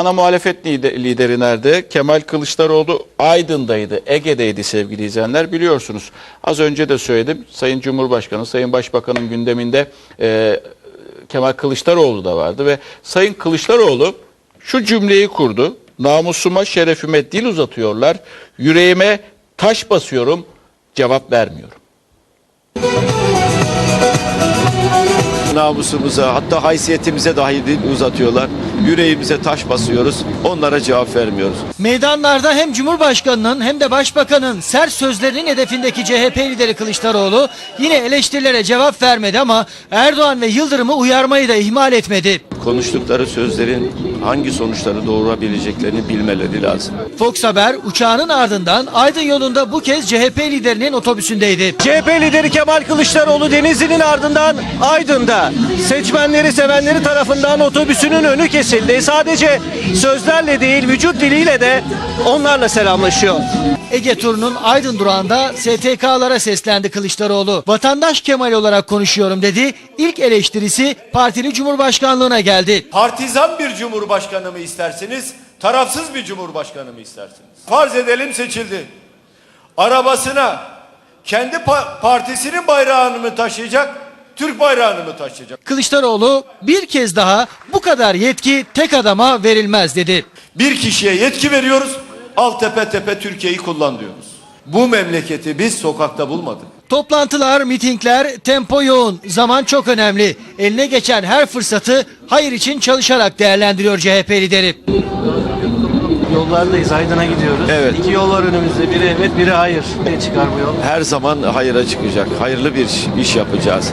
ana muhalefet lider- lideri nerede? Kemal Kılıçdaroğlu Aydın'daydı, Ege'deydi sevgili izleyenler biliyorsunuz. Az önce de söyledim. Sayın Cumhurbaşkanı, Sayın Başbakan'ın gündeminde e, Kemal Kılıçdaroğlu da vardı ve Sayın Kılıçdaroğlu şu cümleyi kurdu. Namusuma, şerefime dil uzatıyorlar. Yüreğime taş basıyorum. Cevap vermiyorum. Namusumuza hatta haysiyetimize dahi dil uzatıyorlar. Yüreğimize taş basıyoruz. Onlara cevap vermiyoruz. Meydanlarda hem Cumhurbaşkanı'nın hem de Başbakan'ın sert sözlerinin hedefindeki CHP lideri Kılıçdaroğlu yine eleştirilere cevap vermedi ama Erdoğan ve Yıldırım'ı uyarmayı da ihmal etmedi. Konuştukları sözlerin hangi sonuçları doğurabileceklerini bilmeleri lazım. Fox Haber uçağının ardından Aydın yolunda bu kez CHP liderinin otobüsündeydi. CHP lideri Kemal Kılıçdaroğlu Denizli'nin ardından Aydın'da seçmenleri sevenleri tarafından otobüsünün önü kesildi. Sadece sözlerle değil vücut diliyle de onlarla selamlaşıyor. Ege turunun Aydın durağında STK'lara seslendi Kılıçdaroğlu. Vatandaş Kemal olarak konuşuyorum dedi. İlk eleştirisi partili cumhurbaşkanlığına geldi. Partizan bir cumhurbaşkanı mı istersiniz? Tarafsız bir cumhurbaşkanı mı istersiniz? Farz edelim seçildi. Arabasına kendi pa- partisinin bayrağını mı taşıyacak? Türk bayrağını mı taşıyacak? Kılıçdaroğlu bir kez daha bu kadar yetki tek adama verilmez dedi. Bir kişiye yetki veriyoruz. Al tepe tepe Türkiye'yi kullan diyoruz. Bu memleketi biz sokakta bulmadık. Toplantılar, mitingler, tempo yoğun, zaman çok önemli. Eline geçen her fırsatı hayır için çalışarak değerlendiriyor CHP lideri. Yollardayız Aydın'a gidiyoruz. Evet. İki yol var önümüzde. Biri evet biri hayır. Ne çıkar bu yol? Her zaman hayıra çıkacak. Hayırlı bir iş yapacağız.